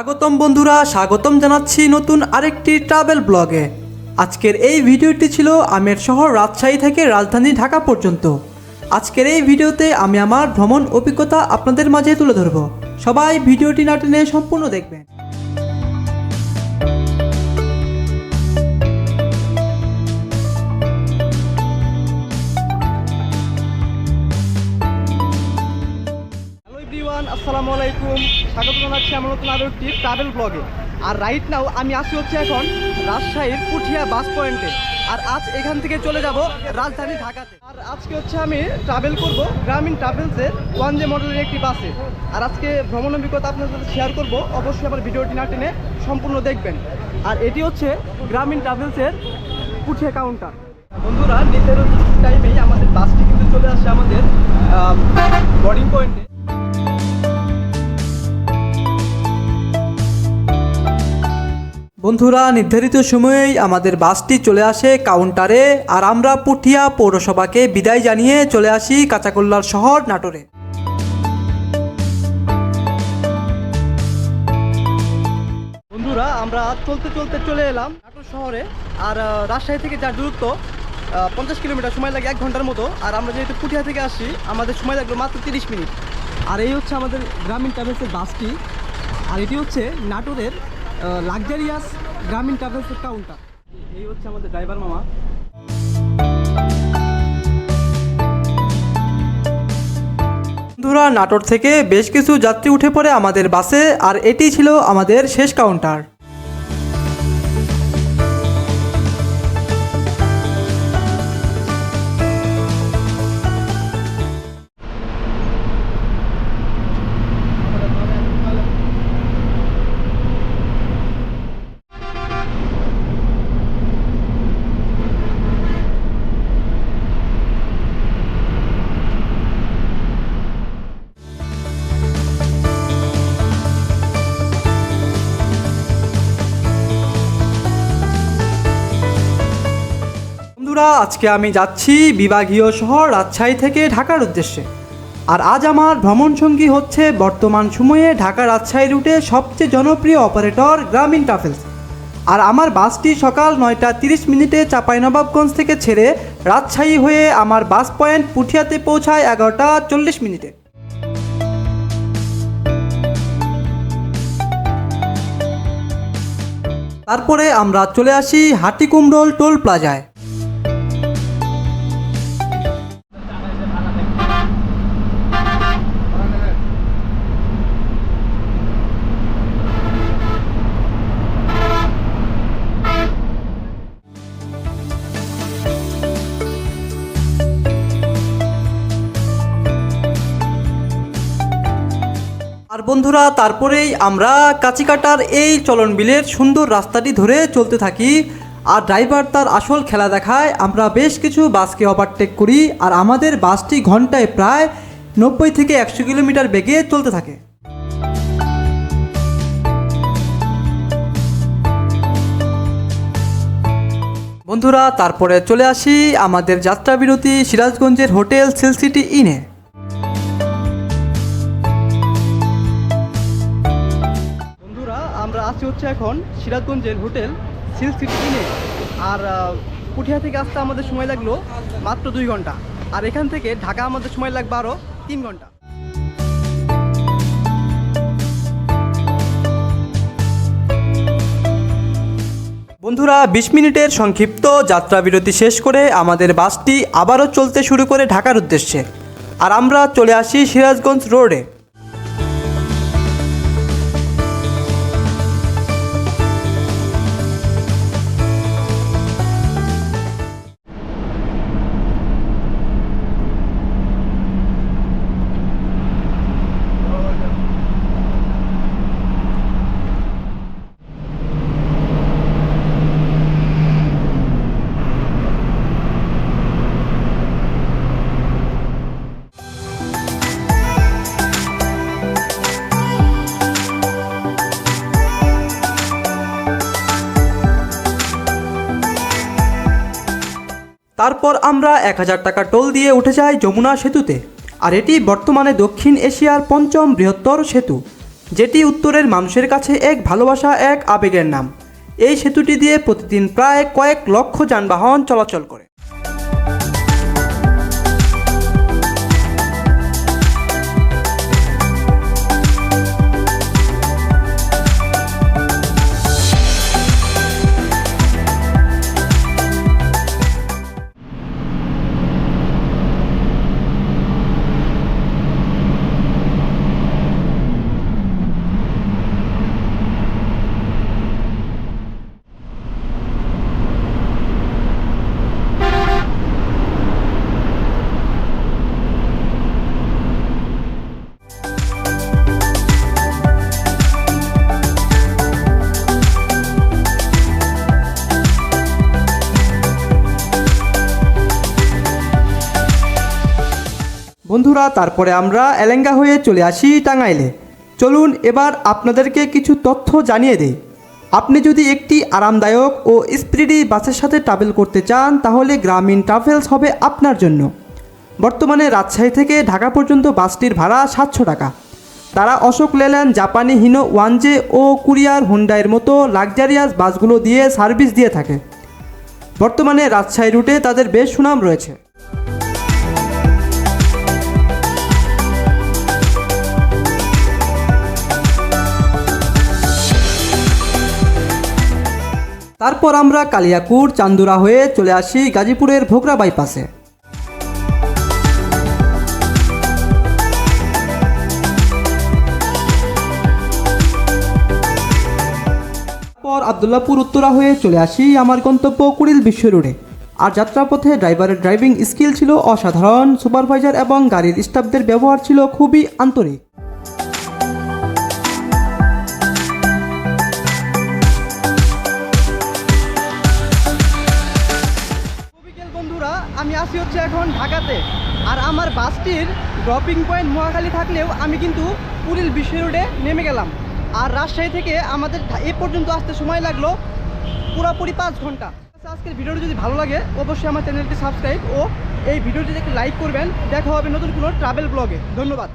স্বাগতম বন্ধুরা, স্বাগতম জানাচ্ছি নতুন আরেকটি ট্রাভেল ব্লগে। আজকের এই ভিডিওটি ছিল আমের শহর রাজশাহী থেকে রাজধানী ঢাকা পর্যন্ত। আজকের এই ভিডিওতে আমি আমার ভ্রমণ অভিজ্ঞতা আপনাদের মাঝে তুলে ধরব। সবাই ভিডিওটি না টেনে সম্পূর্ণ দেখবেন। আসসালামু আলাইকুম। স্বাগত জানাচ্ছি আমার নতুন আরও একটি ট্রাভেল ব্লগে আর রাইট নাও আমি আসি হচ্ছে এখন রাজশাহীর পুঠিয়া বাস পয়েন্টে আর আজ এখান থেকে চলে যাব রাজধানী ঢাকাতে। আর আজকে হচ্ছে আমি ট্রাভেল করব গ্রামীণ ট্রাভেলসের ওয়ান জে মডেলের একটি বাসে আর আজকে ভ্রমণ অভিজ্ঞতা আপনাদের সাথে শেয়ার করব। অবশ্যই আমার ভিডিওটি না টেনে সম্পূর্ণ দেখবেন। আর এটি হচ্ছে গ্রামীণ ট্রাভেলসের পুঠিয়া কাউন্টার বন্ধুরা নির্ধারিত টাইমেই আমাদের বাসটি কিন্তু চলে আসে আমাদের বোর্ডিং পয়েন্টে বন্ধুরা, নির্ধারিত সময়েই আমাদের বাসটি চলে আসে কাউন্টারে আর আমরা পুঠিয়া পৌরসভাকে বিদায় জানিয়ে চলে আসি কাঁচাকোল্লার শহর নাটোরে। বন্ধুরা, আমরা চলতে চলতে চলে এলাম নাটোর শহরে আর রাজশাহী থেকে যার দূরত্ব পঞ্চাশ কিলোমিটার সময় লাগে এক ঘণ্টার মতো আর আমরা যেহেতু পুঠিয়া থেকে আসি, আমাদের সময় লাগল মাত্র তিরিশ মিনিট। আর এই হচ্ছে আমাদের গ্রামীণ ট্রাভেলসের বাসটি আর এটি হচ্ছে নাটোরের লাক্সারিয়াস গ্রামীণ ট্রাভেলসের কাউন্টার এই হচ্ছে আমাদের ড্রাইভার মামা। বন্ধুরা, নাটোর থেকে বেশ কিছু যাত্রী উঠে পড়ে আমাদের বাসে, আর এটি ছিল আমাদের শেষ কাউন্টার বন্ধুরা, আজকে আমি যাচ্ছি বিভাগীয় শহর রাজশাহী থেকে ঢাকার উদ্দেশ্যে। আর আজ আমার ভ্রমণ সঙ্গী হচ্ছে বর্তমান সময়ে ঢাকা রাজশাহী রুটে সবচেয়ে জনপ্রিয় অপারেটর গ্রামীণ ট্রাভেলস। আর আমার বাসটি সকাল নয়টা তিরিশ মিনিটে চাঁপাইনবাবগঞ্জ থেকে ছেড়ে রাজশাহী হয়ে আমার বাস পয়েন্ট পুঠিয়াতে পৌঁছায় এগারোটা চল্লিশ মিনিটে। তারপরে আমরা চলে আসি হাটিকুমরোল টোল প্লাজায়। বন্ধুরা, তারপরেই আমরা কাচিকাটার এই চলন বিলের সুন্দর রাস্তাটি ধরে চলতে থাকি। আর ড্রাইভার তার আসল খেলা দেখায়। আমরা বেশ কিছু বাসকে ওভারটেক করি আর আমাদের বাসটি ঘন্টায় প্রায় নব্বই থেকে একশো কিলোমিটার বেগে চলতে থাকে। বন্ধুরা, তারপরে চলে আসি আমাদের যাত্রা বিরতি সিরাজগঞ্জের হোটেল সিল সিটি ইনে। হচ্ছে এখন সিরাজগঞ্জের হোটেল সিল সিটি ইনে আর পুঠিয়া থেকে আসতে আমাদের সময় লাগল মাত্র দুই ঘণ্টা। আর এখান থেকে ঢাকা আমাদের সময় লাগবে আরও তিন ঘণ্টা। বন্ধুরা, বিশ মিনিটের সংক্ষিপ্ত যাত্রা বিরতি শেষ করে আমাদের বাসটি আবারও চলতে শুরু করে ঢাকার উদ্দেশ্যে। আর আমরা চলে আসি সিরাজগঞ্জ রোডে। তারপর আমরা এক হাজার টাকা টোল দিয়ে উঠে যাই যমুনা সেতুতে। আর এটি বর্তমানে দক্ষিণ এশিয়ার পঞ্চম বৃহত্তর সেতু, যেটি উত্তরের মানুষের কাছে এক ভালোবাসা, এক আবেগের নাম। এই সেতুটি দিয়ে প্রতিদিন প্রায় কয়েক লক্ষ যানবাহন চলাচল করে। বন্ধুরা, তারপরে আমরা এলেঙ্গা হয়ে চলে আসি টাঙ্গাইলে। চলুন এবার আপনাদেরকে কিছু তথ্য জানিয়ে দেই। আপনি যদি একটি আরামদায়ক ও স্পিডি বাসের সাথে ট্রাভেল করতে চান, তাহলে গ্রামীণ ট্রাভেলস হবে আপনার জন্য। বর্তমানে রাজশাহী থেকে ঢাকা পর্যন্ত বাসটির ভাড়া সাতশো টাকা। তারা অশোক লেল্যান্ড, জাপানি হিনো, ওয়ানজে ও কুরিয়ার হুন্ডাইয়ের মতো লাক্সারিয়াস বাসগুলো দিয়ে সার্ভিস দিয়ে থাকে। বর্তমানে রাজশাহী রুটে তাদের বেশ সুনাম রয়েছে। তারপর আমরা কালিয়াকুর চান্দুরা হয়ে চলে আসি গাজীপুরের ভোগরা বাইপাসে। পর আবদুল্লাপুর উত্তরা হয়ে চলে আসি আমার গন্তব্য কুড়িল বিশ্ব রোডে। আর যাত্রাপথে ড্রাইভারের ড্রাইভিং স্কিল ছিল অসাধারণ, সুপারভাইজার এবং গাড়ির স্টাফদের ব্যবহার ছিল খুবই আন্তরিক। আসি হচ্ছে এখন ঢাকাতে। আর আমার বাসটির ড্রপিং পয়েন্ট মহাখালী থাকলেও আমি কিন্তু পুরীর বিশ্ব রোডে নেমে গেলাম। আর রাজশাহী থেকে আমাদের এ পর্যন্ত আসতে সময় লাগল পুরোপুরি পাঁচ ঘণ্টা। আচ্ছা, আজকের ভিডিওটি যদি ভালো লাগে অবশ্যই আমার চ্যানেলটি সাবস্ক্রাইব ও এই ভিডিওটি যদি লাইক করবেন। দেখা হবে নতুন কোনো ট্রাভেল ব্লগে ধন্যবাদ।